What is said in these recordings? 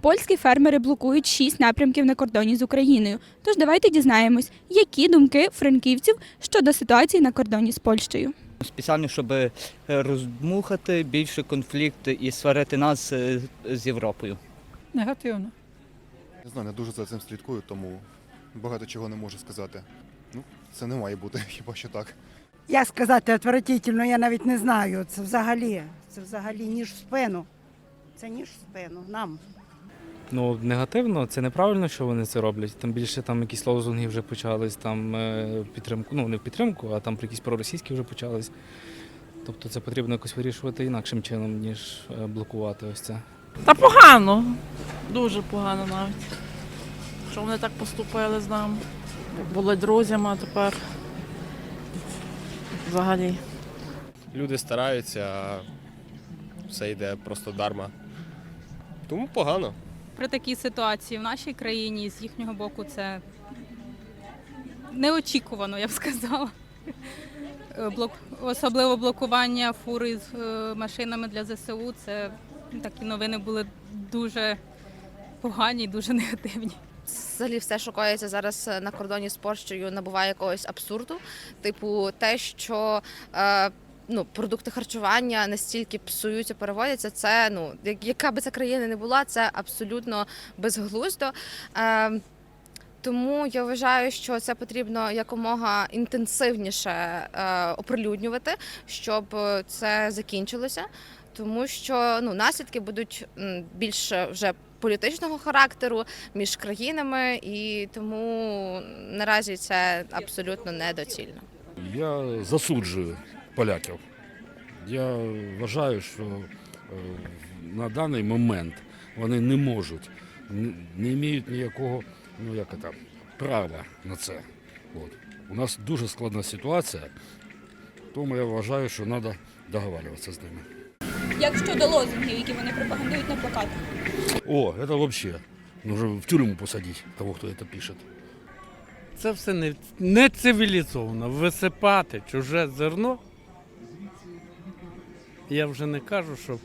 Польські фермери блокують шість напрямків на кордоні з Україною. Тож давайте дізнаємось, які думки франківців щодо ситуації на кордоні з Польщею. Спеціально, щоб е, роздмухати більше конфлікт і сварити нас е, з Європою. Негативно. Не знаю, не дуже за цим слідкую, тому багато чого не можу сказати. Ну, це не має бути, хіба що так. Як сказати, отвратительно, я навіть не знаю. Це взагалі, це взагалі ніж в спину. Це ніж в спину нам. Ну, негативно, це неправильно, що вони це роблять. Там більше там якісь лозунги вже почались, там е, підтримку, ну не в підтримку, а там про якісь проросійські вже почались. Тобто це потрібно якось вирішувати інакшим чином, ніж е, блокувати ось це. Та погано. Дуже погано навіть. Що вони так поступили з нами. Були друзями, а тепер взагалі. Люди стараються, а все йде просто дарма. Тому погано. при такій ситуації в нашій країні з їхнього боку це неочікувано, я б сказала. Блок... Особливо блокування фури з е, машинами для ЗСУ. Це такі новини були дуже погані, дуже негативні. Взагалі все, що коїться зараз на кордоні з Польщею, набуває якогось абсурду. Типу, те, що е, ну, продукти харчування настільки псуються, переводяться, це ну, як- яка би ця країна не була, це абсолютно безглуздо. Е, тому я вважаю, що це потрібно якомога інтенсивніше е, оприлюднювати, щоб е, це закінчилося. Тому що ну, наслідки будуть більше вже політичного характеру між країнами, і тому наразі це абсолютно недоцільно. Я засуджую поляків. Я вважаю, що е, на даний момент вони не можуть, не, мають ніякого ну, як це, права на це. От. У нас дуже складна ситуація, тому я вважаю, що треба договарюватися з ними. Як щодо лозунгів, які вони пропагандують на плакатах? О, це взагалі. Нужно в тюрму посадити того, хто це пише. Це все не, не цивілізовано. Висипати чуже зерно. Я вже не кажу, що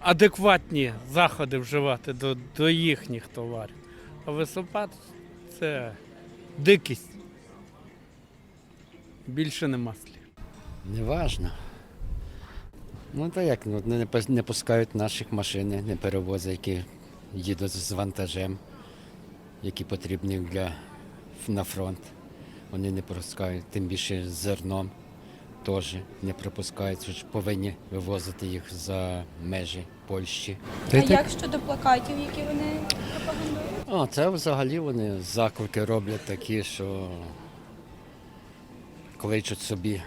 адекватні заходи вживати до, до їхніх товарів. А висипати це дикість. Більше нема слів. Неважно. Ну то як, ну, не, не пускають наших машин, не перевозять, які їдуть з вантажем, які потрібні для, на фронт. Вони не пропускають, тим більше з зерном теж не пропускають, що повинні вивозити їх за межі Польщі. А як щодо плакатів, які вони пропагандують? О, це взагалі вони заклики роблять такі, що кличуть собі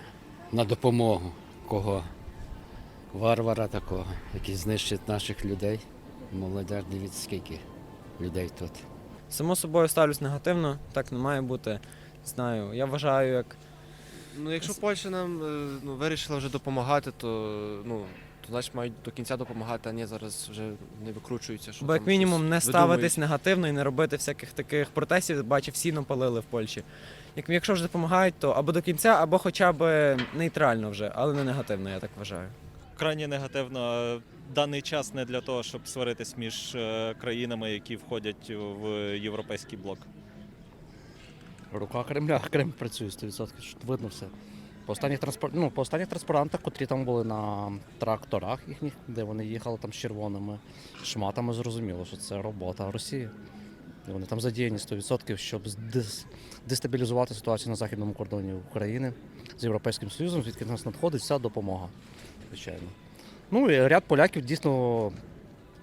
на допомогу кого варвара такого, який знищить наших людей. Молодеж, дивіться, скільки людей тут. Само собою ставлюсь негативно, так не має бути. Знаю, я вважаю, як Ну, якщо Польща нам е, ну, вирішила вже допомагати, то ну. То значить мають до кінця допомагати, а не зараз вже не викручуються. Що бо як мінімум не видумують. ставитись негативно і не робити всяких таких протестів, бачу, всі напалили в Польщі. Як, якщо ж допомагають, то або до кінця, або хоча б нейтрально вже, але не негативно, я так вважаю. Крайні негативно. Даний час не для того, щоб сваритись між е, країнами, які входять в європейський блок. Рука Кремля, Кремль працює 100%, що видно все. По останніх, транспор... ну, по останніх транспарантах, котрі там були на тракторах їхніх, де вони їхали там з червоними шматами, зрозуміло, що це робота Росії. І вони там задіяні 100%, щоб дестабілізувати ситуацію на західному кордоні України з Європейським Союзом, звідки нас надходить вся допомога, звичайно. Ну і ряд поляків дійсно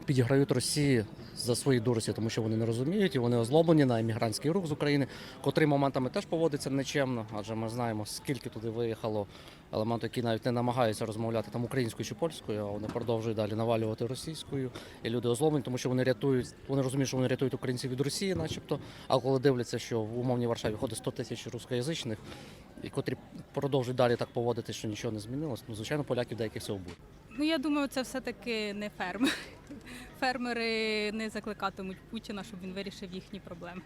підіграють Росії за свої дурості, тому що вони не розуміють і вони озлоблені на емігрантський рух з України, котрий моментами теж поводиться нечемно, адже ми знаємо, скільки туди виїхало елементів, які навіть не намагаються розмовляти там українською чи польською, а вони продовжують далі навалювати російською. І люди озлоблені, тому що вони рятують, вони розуміють, що вони рятують українців від Росії, начебто. А коли дивляться, що в умовній Варшаві ходить 100 тисяч рускоязичних, і котрі продовжують далі так поводити, що нічого не змінилось, ну звичайно, поляків деяких це обурює. Ну я думаю, це все-таки не фермер. Фермери не закликатимуть Путіна, щоб він вирішив їхні проблеми.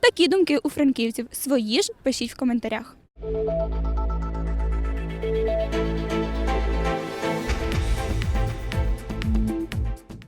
Такі думки у франківців. Свої ж пишіть в коментарях.